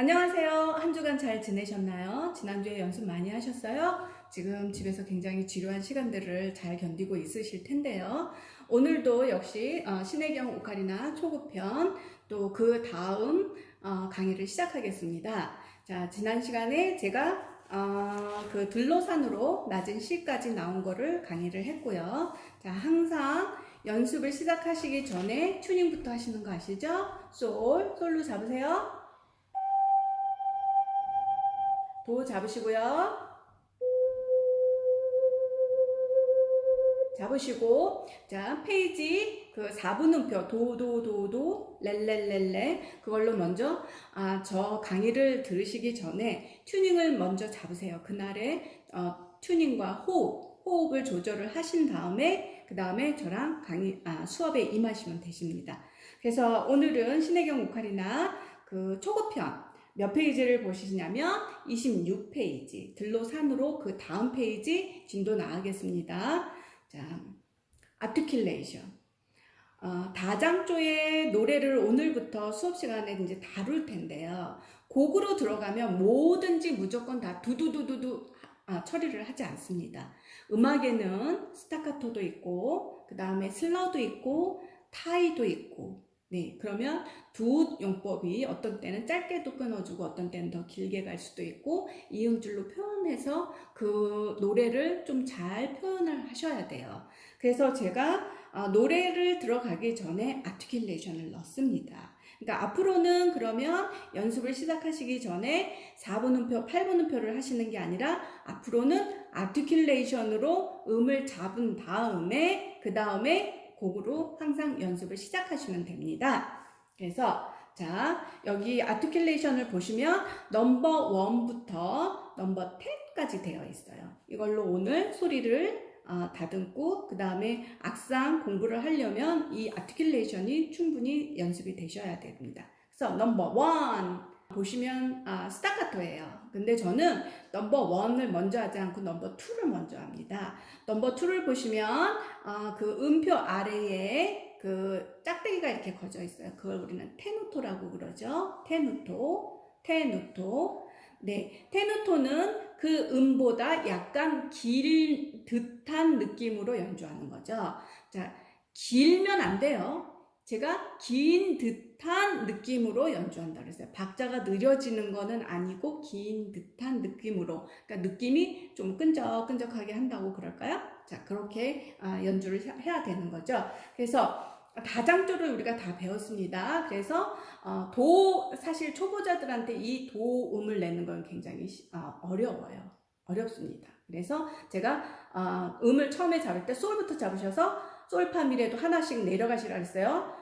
안녕하세요. 한 주간 잘 지내셨나요? 지난주에 연습 많이 하셨어요? 지금 집에서 굉장히 지루한 시간들을 잘 견디고 있으실 텐데요. 오늘도 역시 어, 신혜경 오카리나 초급편 또 그 다음 어, 강의를 시작하겠습니다. 자, 지난 시간에 제가 어, 그 들로산으로 낮은 C까지 나온 거를 강의를 했고요. 자, 항상 연습을 시작하시기 전에 튜닝부터 하시는 거 아시죠? 솔, 솔로 잡으세요. 도 잡으시고요. 잡으시고 자 페이지 그 4분음표 도도도도 렐렐렐레 그걸로 먼저 아 저 강의를 들으시기 전에 튜닝을 먼저 잡으세요. 그날의 어, 튜닝과 호흡 호흡을 조절을 하신 다음에 그 다음에 저랑 강의 아 수업에 임하시면 되십니다. 그래서 오늘은 신혜경 오카리나 그 초급편 몇 페이지를 보시냐면 26페이지 들로 산으로 그 다음 페이지 진도 나가겠습니다. 자, 아티큘레이션. 어, 다장조의 노래를 오늘부터 수업 시간에 이제 다룰 텐데요. 곡으로 들어가면 뭐든지 무조건 다 두두두두두 아, 처리를 하지 않습니다. 음악에는 스타카토도 있고, 그 다음에 슬러도 있고, 타이도 있고, 네, 그러면 두 용법이 어떤 때는 짧게도 끊어주고 어떤 때는 더 길게 갈 수도 있고 이음줄로 표현해서 그 노래를 좀 잘 표현을 하셔야 돼요. 그래서 제가 어, 노래를 들어가기 전에 아티큘레이션을 넣습니다. 그러니까 앞으로는 그러면 연습을 시작하시기 전에 4분음표, 8분음표를 하시는 게 아니라 앞으로는 아티큘레이션으로 음을 잡은 다음에 그 다음에 곡으로 항상 연습을 시작하시면 됩니다. 그래서 자 여기 아티큘레이션을 보시면 넘버 원부터 넘버 10까지 되어 있어요. 이걸로 오늘 소리를 어, 다듬고 그 다음에 악상 공부를 하려면 이 아티큘레이션이 충분히 연습이 되셔야 됩니다. 그래서 넘버 원 보시면 아, 스타카토예요. 근데 저는 넘버 원을 먼저 하지 않고 넘버 투를 먼저 합니다. 넘버 투를 보시면 어, 그 음표 아래에 그 짝대기가 이렇게 거져 있어요. 그걸 우리는 테누토라고 그러죠. 테누토, 테누토. 네, 테누토는 그 음보다 약간 길 듯한 느낌으로 연주하는 거죠. 자, 길면 안 돼요. 제가 긴 듯 한 느낌으로 연주한다 그랬어요. 박자가 느려지는 거는 아니고 긴 듯한 느낌으로. 그러니까 느낌이 좀 끈적끈적하게 한다고 그럴까요? 자, 그렇게 아, 연주를 해야 되는 거죠. 그래서 다장조를 우리가 다 배웠습니다. 그래서 어, 도 사실 초보자들한테 이 도음을 내는 건 굉장히 어, 어려워요. 어렵습니다. 그래서 제가 어, 음을 처음에 잡을 때 솔부터 잡으셔서 솔파미레도 하나씩 내려가시라 했어요.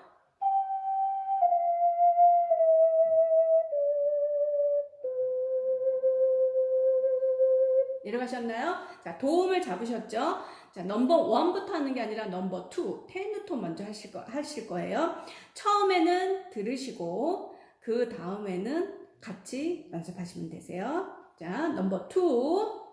내려가셨나요? 자, 도움을 잡으셨죠? 자, 넘버 1부터 하는 게 아니라 넘버 2, 테누톤 먼저 하실, 거, 하실 거예요. 처음에는 들으시고, 그 다음에는 같이 연습하시면 되세요. 자, 넘버 2.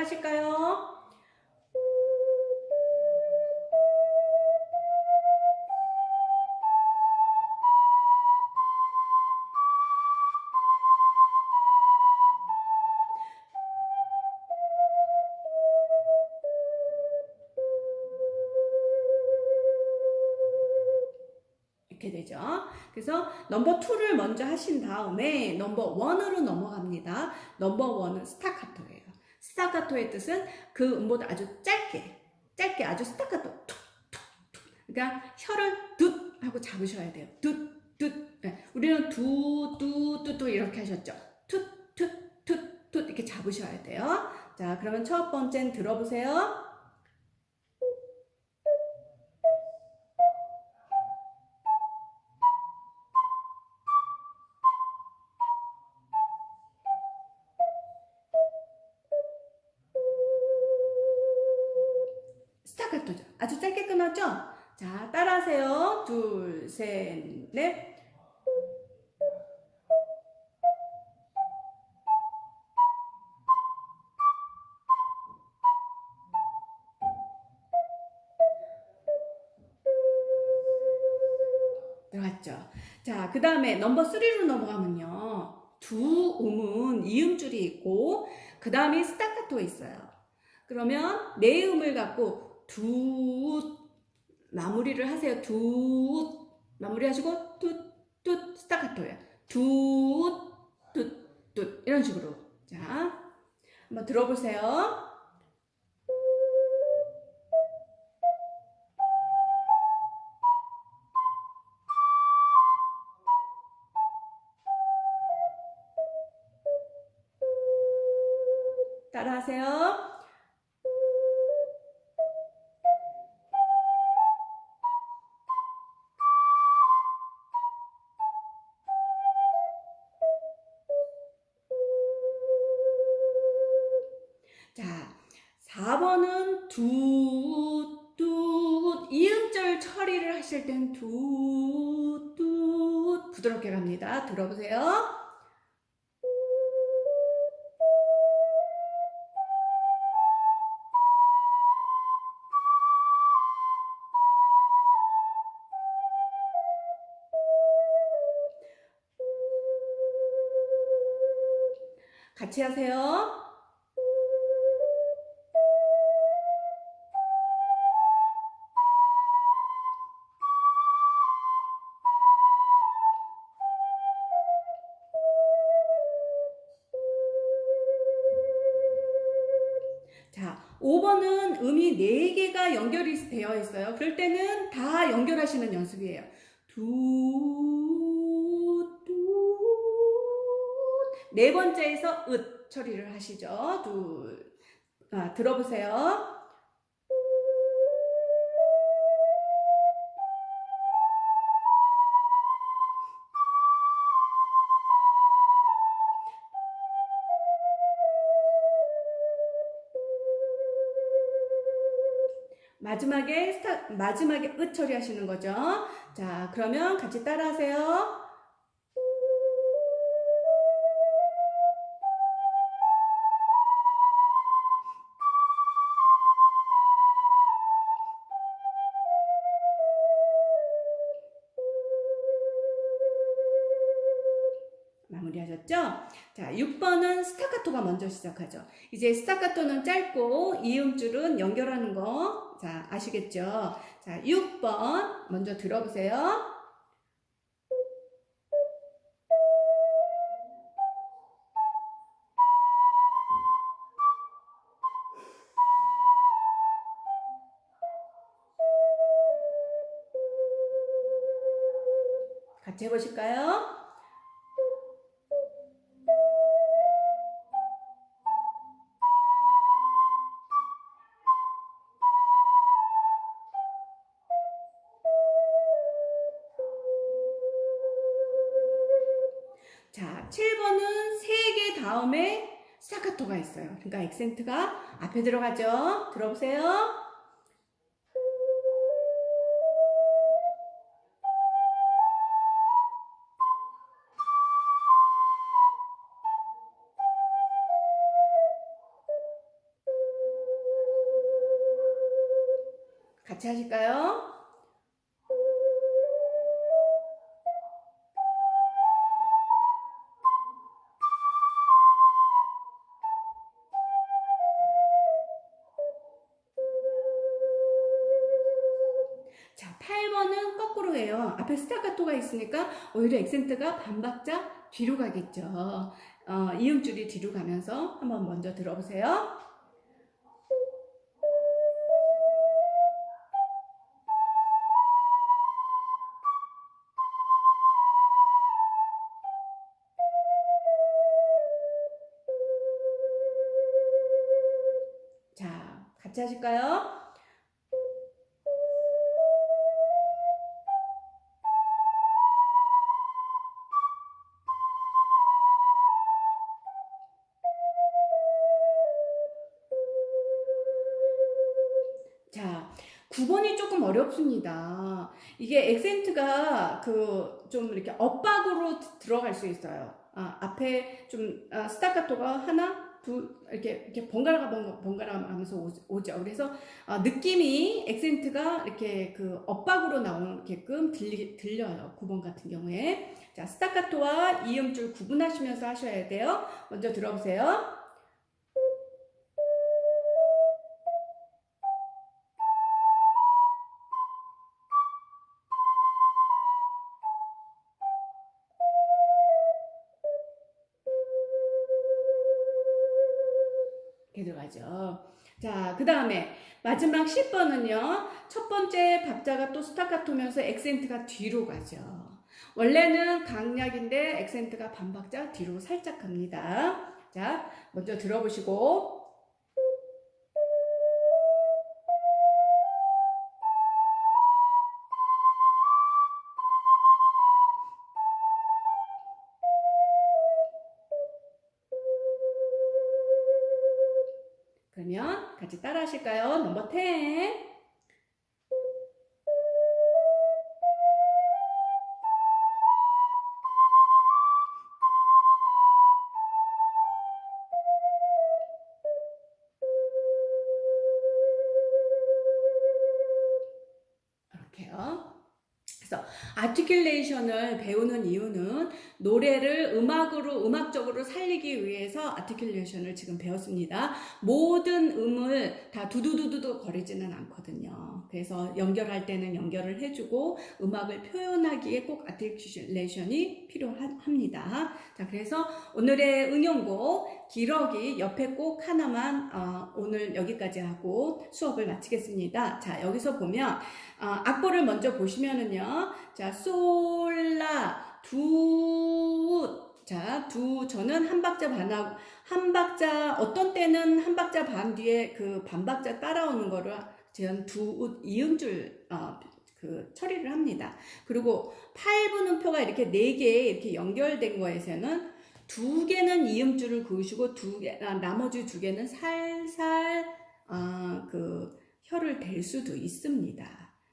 따라 하실까요? 이렇게 되죠. 그래서 넘버 2를 먼저 하신 다음에 넘버 1으로 넘어갑니다. 넘버 1은 스타카토예요. 스타카토의 뜻은 그 음보다 아주 짧게, 짧게 아주 스타카토 툭, 툭, 툭. 그러니까 혀를 둣 하고 잡으셔야 돼요. 둣, 둣. 네. 우리는 두, 뚜, 뚜, 뚜 이렇게 하셨죠. 툭, 툭, 툭, 툭 이렇게 잡으셔야 돼요. 자, 그러면 첫 번째는 들어보세요. 스타카토죠. 아주 짧게 끊었죠? 자, 따라하세요. 둘, 셋, 넷. 들어갔죠. 자, 그 다음에 넘버 3로 넘어가면요. 두 음은 이음줄이 있고, 그 다음에 스타카토가 있어요. 그러면 네 음을 갖고 두 마무리를 하세요. 두 마무리 하시고 뚜, 뚜, 스타카토예요. 두, 뚜, 뚜 이런 식으로. 자, 한번 들어보세요. 하실 땐 두, 두, 부드럽게 갑니다. 들어보세요. 같이 하세요. 4개가 연결이 되어 있어요. 그럴 때는 다 연결하시는 연습이에요. 두, 두, 네 번째에서 으 처리를 하시죠. 둘, 아, 들어보세요. 마지막에 스타, 마지막에 으 처리하시는 거죠. 자, 그러면 같이 따라하세요. 마무리하셨죠? 자, 6번은 스타카토가 먼저 시작하죠. 이제 스타카토는 짧고 이음줄은 연결하는 거. 자, 아시겠죠? 자, 6번 먼저 들어보세요. 같이 해보실까요? 있어요. 그러니까 액센트가 앞에 들어가죠. 들어보세요. 같이 하실까요? 스타카토가 있으니까 오히려 액센트가 반박자 뒤로 가겠죠. 어, 이음줄이 뒤로 가면서 한번 먼저 들어보세요. 자, 같이 하실까요? 9번이 조금 어렵습니다. 이게 액센트가 그 좀 이렇게 엇박으로 들어갈 수 있어요. 아, 앞에 좀 아, 스타카토가 하나, 둘 이렇게 이렇게 번갈아가 번- 번갈아 하면서 오- 오죠. 그래서 아, 느낌이 액센트가 이렇게 그 엇박으로 나오게끔 들리, 들려요. 9번 같은 경우에. 자, 스타카토와 이음줄 구분하시면서 하셔야 돼요. 먼저 들어보세요. 들어가죠. 자, 그 다음에 마지막 10번은요. 첫 번째 박자가 또 스타카토면서 액센트가 뒤로 가죠. 원래는 강약인데 액센트가 반박자 뒤로 살짝 갑니다. 자, 먼저 들어보시고 그러면 같이 따라 하실까요? 넘버 10. 이렇게요. 그래서 아티큘레이션을 배우는 이유는 노래를 음악으로 음악적으로 살리기 위해서 아티큘레이션을 지금 배웠습니다. 모든 음을 다 두두두두두 거리지는 않거든요. 그래서 연결할 때는 연결을 해주고 음악을 표현하기에 꼭 아티큘레이션이 필요합니다. 자, 그래서 오늘의 응용곡 기러기 옆에 꼭 하나만 어, 오늘 여기까지 하고 수업을 마치겠습니다. 자, 여기서 보면 어, 악보를 먼저 보시면은요. 자, 솔라 두 자, 두 저는 한 박자 반하고 한 박자 어떤 때는 한 박자 반 뒤에 그 반박자 따라오는 거를 제가 두 이음줄 어, 그 처리를 합니다. 그리고 8분음표가 이렇게 네개 이렇게 연결된 거에서는 두 개는 이음줄을 그으시고 두 개, 아, 나머지 두 개는 살살 아, 그 혀를 댈 수도 있습니다.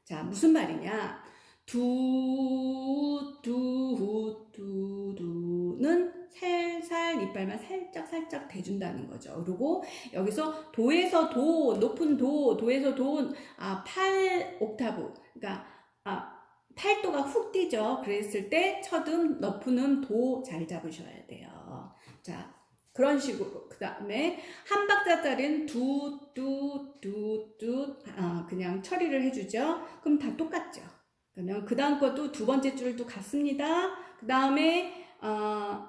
자, 무슨 말이냐? 두, 두, 두, 두는 살살 이빨만 살짝 살짝 대준다는 거죠. 그리고 여기서 도에서 도, 높은 도, 도에서 도, 아, 8 옥타브. 그러니까, 아, 8도가 훅 뛰죠. 그랬을 때 첫음, 높은 음, 도 잘 잡으셔야 돼요. 자, 그런 식으로. 그 다음에 한 박자짜리는 두, 두, 두, 두, 아, 그냥 처리를 해주죠. 그럼 다 똑같죠. 그러면 그 다음 것도 두 번째 줄도 같습니다. 그 다음에 어,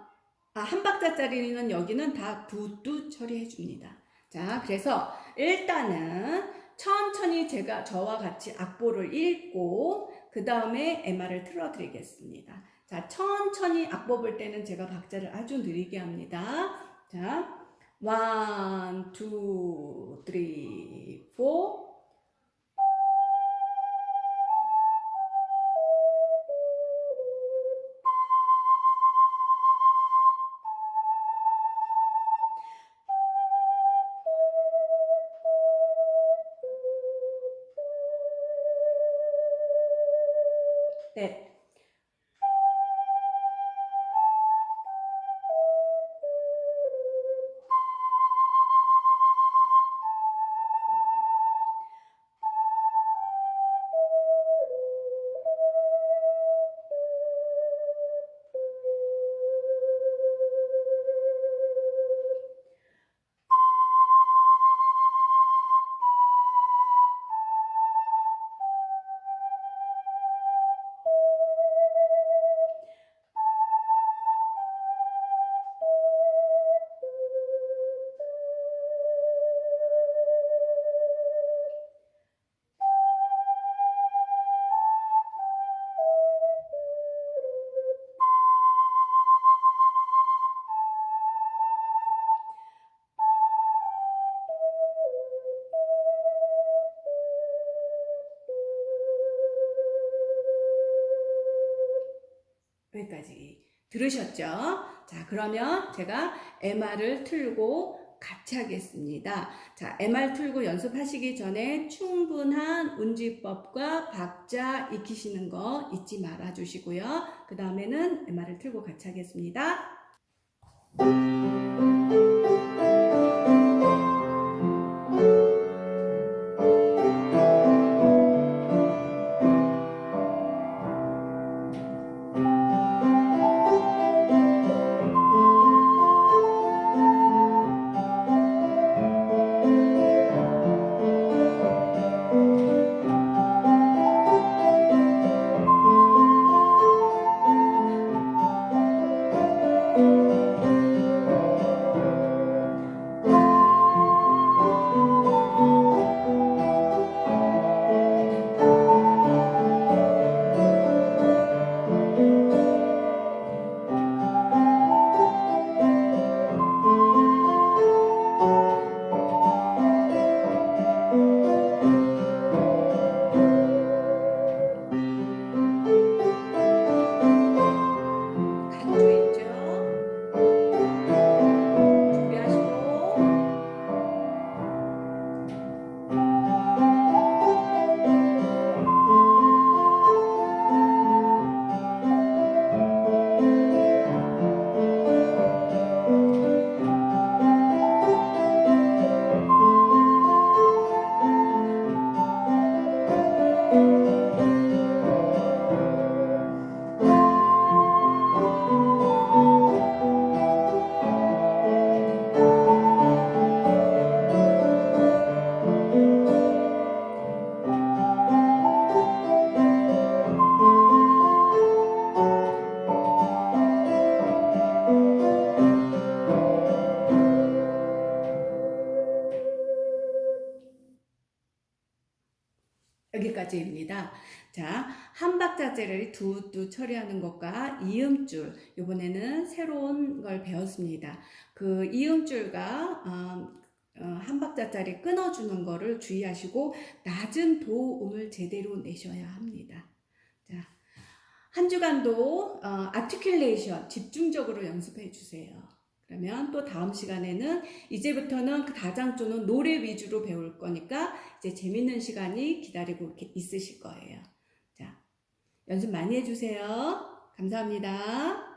아, 한 박자짜리는 여기는 다 두두 처리해 줍니다. 자, 그래서 일단은 천천히 제가 저와 같이 악보를 읽고 그 다음에 MR을 틀어드리겠습니다. 자, 천천히 악보 볼 때는 제가 박자를 아주 느리게 합니다. 자, 1, 2, 3, 4, 들으셨죠? 자, 그러면 제가 MR을 틀고 같이 하겠습니다. 자, MR 틀고 연습하시기 전에 충분한 운지법과 박자 익히시는 거 잊지 말아 주시고요. 그 다음에는 MR을 틀고 같이 하겠습니다. 한박자재를 두두 처리하는 것과 이음줄, 이번에는 새로운 걸 배웠습니다. 그 이음줄과 어, 어, 한 박자짜리 끊어주는 거를 주의하시고 낮은 도음을 제대로 내셔야 합니다. 자, 한 주간도 어, 아티큘레이션 집중적으로 연습해 주세요. 그러면 또 다음 시간에는 이제부터는 그 다장조는 노래 위주로 배울 거니까 이제 재밌는 시간이 기다리고 있으실 거예요. 자, 연습 많이 해주세요. 감사합니다.